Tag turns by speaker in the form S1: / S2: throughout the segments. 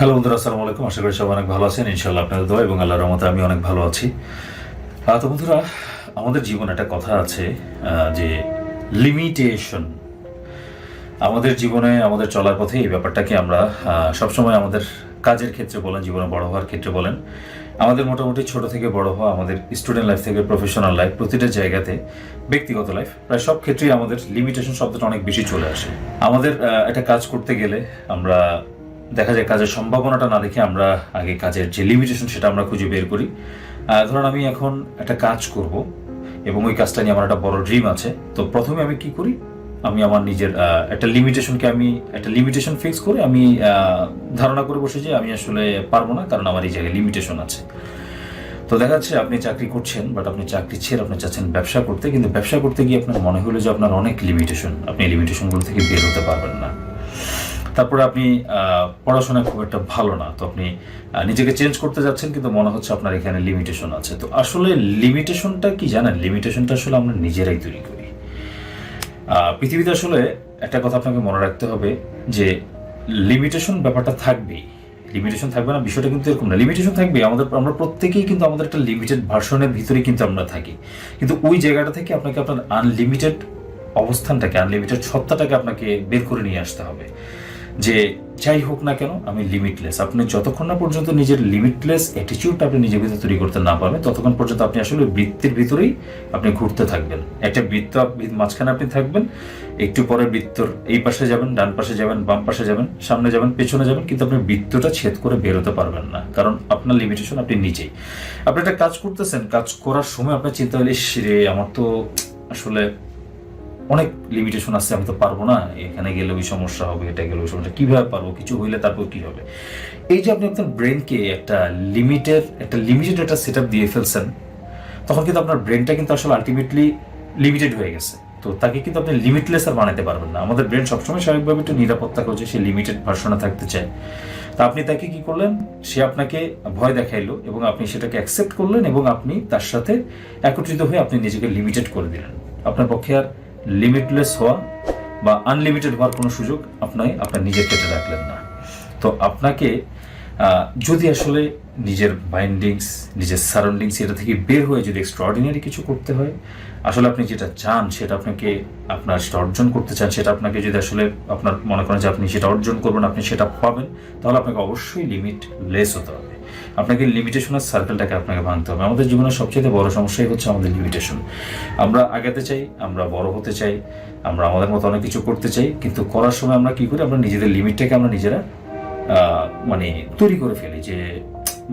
S1: Hello বন্ধুরা, আসসালামু আলাইকুম। আশা করি সবাই অনেক ভালো আছেন। ইনশাল্লাহ আপনাদের দোয়া এবং আল্লাহর রহমতে আমি অনেক ভালো আছি। তো বন্ধুরা, আমাদের জীবনে একটা কথা আছে যে লিমিটেশন আমাদের জীবনে, আমাদের চলার পথে এই ব্যাপারটাকে আমরা সবসময় আমাদের কাজের ক্ষেত্রে বলেন, জীবনে বড় হওয়ার ক্ষেত্রে বলেন, আমাদের মোটামুটি ছোট থেকে বড় হওয়া, আমাদের স্টুডেন্ট লাইফ থেকে প্রফেশনাল লাইফ প্রতিটা জায়গাতে ব্যক্তিগত লাইফ প্রায় সব ক্ষেত্রেই আমাদের লিমিটেশন শব্দটা অনেক বেশি চলে আসে। আমাদের একটা কাজ করতে গেলে আমরা দেখা যায় কাজের সম্ভাবনাটা না দেখে আমরা আগে কাজের যে লিমিটেশন সেটা আমরা খুঁজে বের করি। ধরুন আমি এখন একটা কাজ করব এবং ওই কাজটা নিয়ে আমার একটা বড় ড্রিম আছে। তো প্রথমে আমি কি করি? আমি আমার নিজের একটা লিমিটেশনকে আমি, একটা লিমিটেশন ফিক্স করে আমি ধারণা করে বসে যে আমি আসলে পারব না কারণ আমার এই জায়গায় লিমিটেশন আছে। তো দেখা যাচ্ছে আপনি চাকরি করছেন বাট আপনি চাকরি ছেড়ে আপনি চাচ্ছেন ব্যবসা করতে, কিন্তু ব্যবসা করতে গিয়ে আপনার মনে হলো যে আপনার অনেক লিমিটেশন আপনি লিমিটেশনগুলো থেকে বের হতে পারবেন না। তারপরে আপনি আহ, পড়াশোনায় খুব একটা ভালো না। তো আপনি নিজেকে চেঞ্জ করতে যাচ্ছেন কিন্তু মনে হচ্ছে আপনার এখানে লিমিটেশন আছে। তো আসলে লিমিটেশনটা কি জানেন? লিমিটেশনটা আসলে আমরা নিজেরাই তৈরি করি। পৃথিবীতে আসলে একটা কথা আপনাকে মনে রাখতে হবে যে লিমিটেশন ব্যাপারটা থাকবেই। লিমিটেশন থাকবে না বিষয়টা কিন্তু এরকম না। লিমিটেশন থাকবে আমাদের আমরা প্রত্যেকেই কিন্তু আমাদের একটা লিমিটেড ভার্সনের ভিতরে কিন্তু আমরা থাকি। কিন্তু ওই জায়গাটা থেকে আপনাকে আপনার আনলিমিটেড অবস্থানটাকে আনলিমিটেড সত্তাটাকে আপনাকে বের করে নিয়ে আসতে হবে। যে যাই হোক না কেন, আমি লিমিটলেস আপনি যতক্ষণ না পর্যন্ত নিজের লিমিটলেস অ্যাটিচিউডটা আপনি নিজের ভিতরে তৈরি করতে না পারবেন, ততক্ষণ পর্যন্ত আপনি আসলে বৃত্তির ভিতরেই আপনি ঘুরতে থাকবেন। একটা বৃত্ত মাঝখানে আপনি থাকবেন, একটু পরে বৃত্তর এই পাশে যাবেন, ডান পাশে যাবেন, বাম পাশে যাবেন, সামনে যাবেন, পেছনে যাবেন, কিন্তু আপনি বৃত্তটা ছেদ করে বেরোতে পারবেন না, কারণ আপনার লিমিটেশন আপনি নিজেই। আপনি একটা কাজ করতেছেন, কাজ করার সময় আপনার চিন্তা হলে, "ইস রে, আমার তো আসলে অনেক লিমিটেশন আছে, আমি তো পারব না। এখানে গেলে ওই সমস্যা হবে, এটা গেলে ওই সমস্যা, কীভাবে পারব? কিছু হইলে তারপর কি হবে? এই যে আপনি আপনার ব্রেনকে একটা লিমিটেড একটা লিমিটেড একটা সেট দিয়ে ফেলছেন, তখন কিন্তু আপনার ব্রেনটা কিন্তু আসলে আলটিমেটলি লিমিটেড হয়ে গেছে। তো তাকে কিন্তু আপনি লিমিটলেস আর বানাতে পারবেন না। আমাদের ব্রেন সবসময় স্বাভাবিকভাবে একটু নিরাপত্তা করছে সে লিমিটেড ভার্সনে থাকতে চায়। তা আপনি তাকে কি করলেন? সে আপনাকে ভয় দেখাইলো এবং আপনি সেটাকে অ্যাকসেপ্ট করলেন এবং আপনি তার সাথে একত্রিত হয়ে আপনি নিজেকে লিমিটেড করে দিলেন। আপনার পক্ষে আর লিমিটলেস হওয়া বা আনলিমিটেড হওয়ার কোনো সুযোগ আপনি আপনার নিজের পেটে রাখলেন না। তো আপনাকে যদি আসলে নিজের বাইন্ডিংস নিজের সারাউন্ডিংস এটা থেকে বের হয়ে যদি এক্সট্রাঅর্ডিনারি কিছু করতে হয়, আসলে আপনি যেটা চান সেটা আপনাকে আপনার সেটা অর্জন করতে চান, সেটা আপনাকে যদি আসলে আপনার মনে করেন যে আপনি সেটা অর্জন করবেন, আপনি সেটা পাবেন, তাহলে আপনাকে অবশ্যই লিমিট লেস হতে হবে। আপনাকে লিমিটেশনের সার্কেলটাকে আপনাকে ভাঙতে হবে। আমাদের জীবনের সবচেয়ে বড় সমস্যাই হচ্ছে আমাদের লিমিটেশন আমরা আগাতে চাই, আমরা বড় হতে চাই, আমরা আমাদের মতো অনেক কিছু করতে চাই, কিন্তু করার সময় আমরা কি করি? আমরা নিজেদের লিমিটটাকে আমরা নিজেরা মানে তৈরি করে ফেলি যে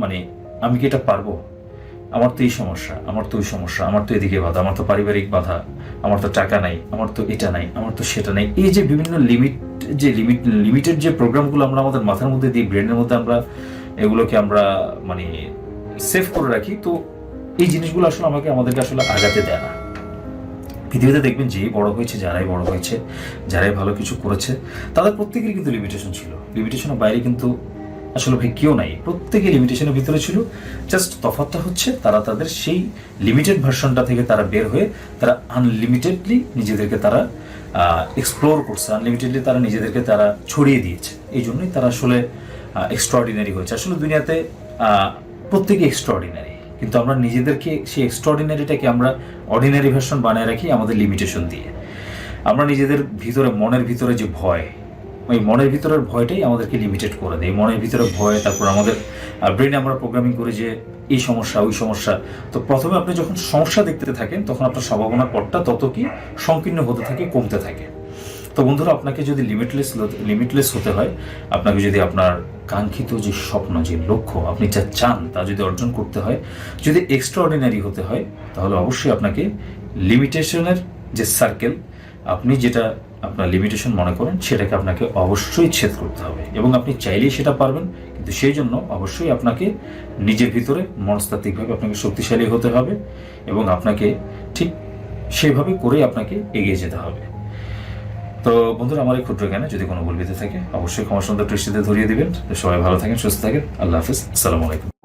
S1: মানে আমি কি এটা পারব? আমার তো এই সমস্যা, আমার তো ওই সমস্যা, আমার তো এদিকে বাধা, আমার তো পারিবারিক বাধা, আমার তো টাকা নাই, আমার তো এটা নাই, আমার তো সেটা নাই। এই যে বিভিন্ন লিমিট যে লিমিট লিমিটেড যে প্রোগ্রামগুলো আমরা আমাদের মাথার মধ্যে দিই ব্রেনের মধ্যে আমরা এগুলোকে আমরা মানে সেভ করে রাখি, তো এই জিনিসগুলো আসলে আমাকে, আমাদেরকে আসলে আগাতে দেয় না। পৃথিবীতে দেখবেন যেই বড় হয়েছে, যারাই বড় হয়েছে, যারাই ভালো কিছু করেছে, তাদের প্রত্যেকেরই কিন্তু লিমিটেশন ছিল। লিমিটেশনের বাইরে কিন্তু আসলে ভাই কেউ নাই। প্রত্যেকে লিমিটেশনের ভিতরে ছিল। জাস্ট তফাৎটা হচ্ছে তারা তাদের সেই লিমিটেড ভার্সনটা থেকে তারা বের হয়ে তারা আনলিমিটেডলি নিজেদেরকে তারা এক্সপ্লোর করছে। আনলিমিটেডলি তারা নিজেদেরকে তারা ছড়িয়ে দিয়েছে। এই জন্যই তারা আসলে এক্সট্রাঅর্ডিনারি হয়েছে। আসলে দুনিয়াতে প্রত্যেকে এক্সট্রাঅর্ডিনারি কিন্তু আমরা নিজেদেরকে সেই এক্সট্রাঅর্ডিনারিটাকে আমরা অর্ডিনারি ভার্সন বানায় রাখি আমাদের লিমিটেশন দিয়ে। আমরা নিজেদের ভিতরে, মনের ভিতরে যে ভয় ওই মনের ভিতরের ভয়টাই আমাদেরকে লিমিটেড করে দেয়। মনের ভিতরে ভয়, তারপর আমাদের ব্রেনে আমরা প্রোগ্রামিং করি যে এই সমস্যা, ওই সমস্যা। তো প্রথমে আপনি যখন সমস্যা দেখতে থাকেন, তখন আপনার সম্ভাবনার পথটা তত কি সংকীর্ণ হতে থাকে, কমতে থাকে। তো বন্ধুরা, আপনাকে যদি লিমিটলেস লিমিটলেস হতে হয়, আপনাকে যদি আপনার কাঙ্ক্ষিত যে স্বপ্ন, যে লক্ষ্য আপনি যা চান তা যদি অর্জন করতে হয়, যদি এক্সট্রাঅর্ডিনারি হতে হয়, তাহলে অবশ্যই আপনাকে লিমিটেশনের যে সার্কেল আপনি যেটা আপনার লিমিটেশন মনে করেন, সেটাকে আপনাকে অবশ্যই ছেদ করতে হবে। এবং আপনি চাইলেই সেটা পারবেন, কিন্তু সেই জন্য অবশ্যই আপনাকে নিজের ভিতরে মনস্তাত্ত্বিকভাবে আপনাকে শক্তিশালী হতে হবে এবং আপনাকে ঠিক সেভাবে করেই আপনাকে এগিয়ে যেতে হবে। তো বন্ধুরা, আমার এই ক্ষুদ্র জ্ঞানে যদি কোনো ভুল থাকে, অবশ্যই ক্ষমা সুন্দর দৃষ্টিতে ধরিয়ে দিবেন। তো সবাই ভালো থাকেন, সুস্থ থাকেন। আল্লাহ হাফিজ। আসসালামু আলাইকুম।